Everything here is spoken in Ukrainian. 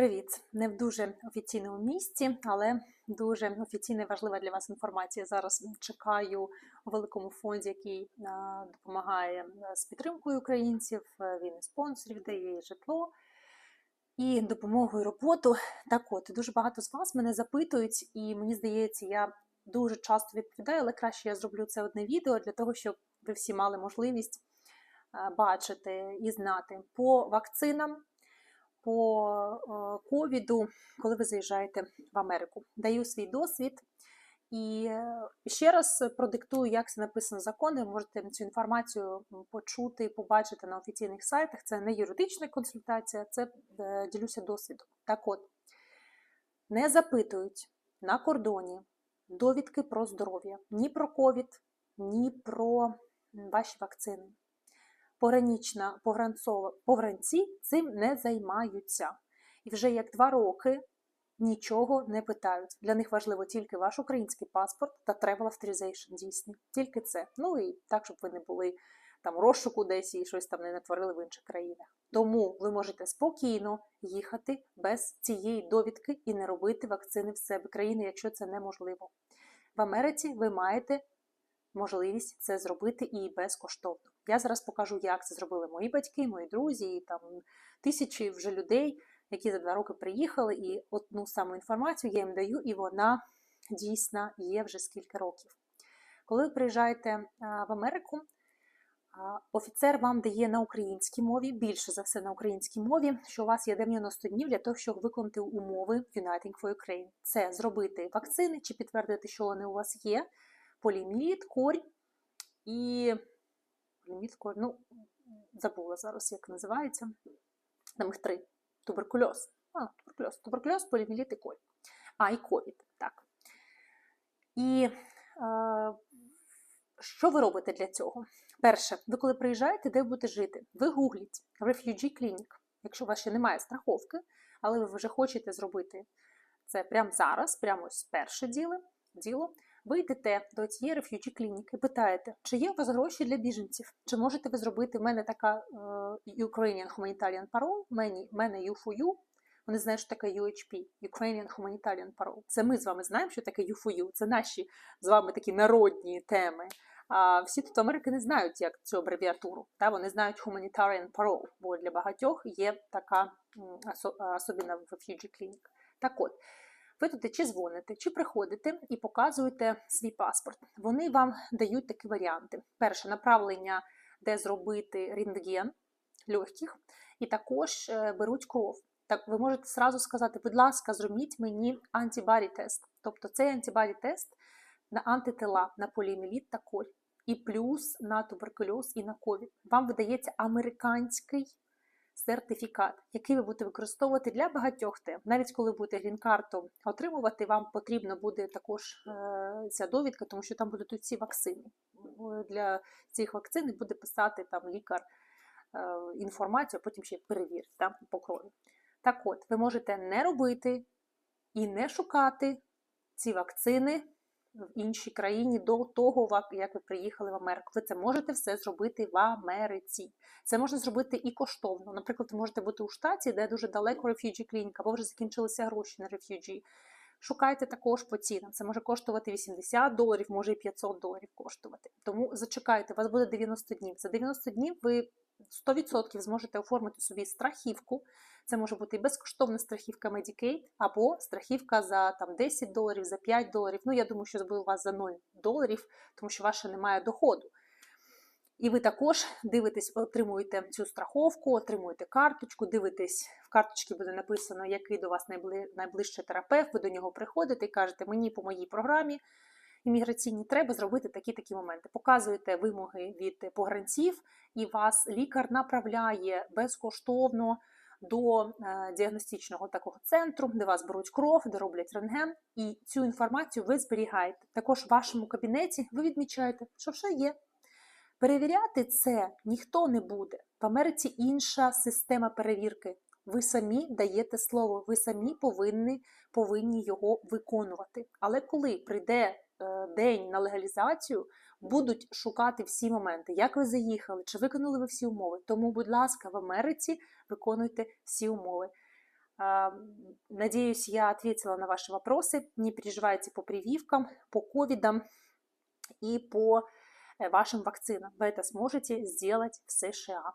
Привіт! Не в дуже офіційному місці, але дуже офіційна і важлива для вас інформація. Зараз чекаю у великому фонді, який е, допомагає е, з підтримкою українців. Е, Він і спонсорів дає і житло і допомогу і роботу. Так от дуже багато з вас мене запитують, і мені здається, я дуже часто відповідаю, але краще я зроблю це одне відео для того, щоб ви всі мали можливість бачити і знати по вакцинам по е, ковіду, коли ви заїжджаєте в Америку. Даю свій досвід і е, ще раз продиктую, як це написано в законі. Ви можете цю інформацію почути і побачити на офіційних сайтах. Це не юридична консультація, це е, ділюся досвідом. Так от, не запитують на кордоні довідки про здоров'я ні про ковід, ні про ваші вакцини погранична погранцова, погранці цим не займаються. І вже як два роки нічого не питають. Для них важливо тільки ваш український паспорт та travel authorization дійсні. Тільки це. Ну і так, щоб ви не були там розшуку десь і щось там не натворили в інших країнах. Тому ви можете спокійно їхати без цієї довідки і не робити вакцини в себе країни, якщо це неможливо. В Америці ви маєте можливість це зробити і безкоштовно. Я зараз покажу, як це зробили мої батьки, мої друзі, і там тисячі вже людей, які за два роки приїхали, і одну саму інформацію я їм даю, і вона дійсна є вже скільки років. Коли ви приїжджаєте в Америку, офіцер вам дає на українській мові, більше за все на українській мові, що у вас є 90 днів для того, щоб виконати умови Uniting for Ukraine. Це зробити вакцини чи підтвердити, що вони у вас є, поліміліт, корь і поліміт, ну, забула зараз, як називається. Там їх три. Туберкульоз. А, туберкульоз, туберкульоз, поліміліт і корь. А, і ковід. Так. І е, що ви робите для цього? Перше, ви коли приїжджаєте, де будете жити? Ви гугліть Refugee Clinic, якщо у вас ще немає страховки, але ви вже хочете зробити це прямо зараз, прямо ось перше діло. Ви йдете до цієї реф'юджі клініки, питаєте, чи є у вас гроші для біженців? Чи можете ви зробити в мене така uh, Ukrainian Humanitarian Parole, в мене U4U, вони знають, що таке UHP, Ukrainian Humanitarian Parole. Це ми з вами знаємо, що таке U4U, це наші з вами такі народні теми. А всі тут Америки не знають, як цю абревіатуру. Та? Вони знають Humanitarian Parole, бо для багатьох є така особина в Refugee Clinic. Так от, ви туди чи дзвоните, чи приходите і показуєте свій паспорт. Вони вам дають такі варіанти: перше направлення, де зробити рентген легких, і також е, беруть кров. Так, ви можете зразу сказати, будь ласка, зробіть мені антибаді-тест. Тобто цей антибаді-тест на антитела, на поліоміліт та коль, і плюс на туберкульоз і на ковід. Вам видається американський сертифікат, який ви будете використовувати для багатьох тем. Навіть коли будете грін-карту отримувати, вам потрібно буде також е, ця довідка, тому що там будуть ці вакцини. Для цих вакцин буде писати там лікар е, інформацію, а потім ще перевірити там, по крові. Так от, ви можете не робити і не шукати ці вакцини в іншій країні до того, як ви приїхали в Америку. Ви це можете все зробити в Америці. Це можна зробити і коштовно. Наприклад, ви можете бути у штаті, де дуже далеко рефюджі клініка, або вже закінчилися гроші на рефюджі. Шукайте також по цінам. Це може коштувати 80 доларів, може і 500 доларів коштувати. Тому зачекайте, у вас буде 90 днів. За 90 днів ви 100% зможете оформити собі страхівку. Це може бути і безкоштовна страхівка Medicaid, або страхівка за там, 10 доларів, за 5 доларів. Ну, я думаю, що буде у вас за 0 доларів, тому що ваше немає доходу. І ви також дивитесь, отримуєте цю страховку, отримуєте карточку, дивитесь, в карточці буде написано, який до вас найближчий терапевт, ви до нього приходите і кажете, мені по моїй програмі імміграційній треба зробити такі-такі моменти. Показуєте вимоги від погранців, і вас лікар направляє безкоштовно до е, діагностичного такого центру, де вас беруть кров, де роблять рентген, і цю інформацію ви зберігаєте. Також в вашому кабінеті ви відмічаєте, що все є. Перевіряти це ніхто не буде. В Америці інша система перевірки. Ви самі даєте слово, ви самі повинні повинні його виконувати. Але коли прийде день на легалізацію, будуть шукати всі моменти, як ви заїхали, чи виконали ви всі умови. Тому, будь ласка, в Америці виконуйте всі умови. А, Надеюсь, я ответила на ваши вопросы. Не переживайте по прививкам, по ковидам и по э, вашим вакцинам. Вы это сможете сделать в США.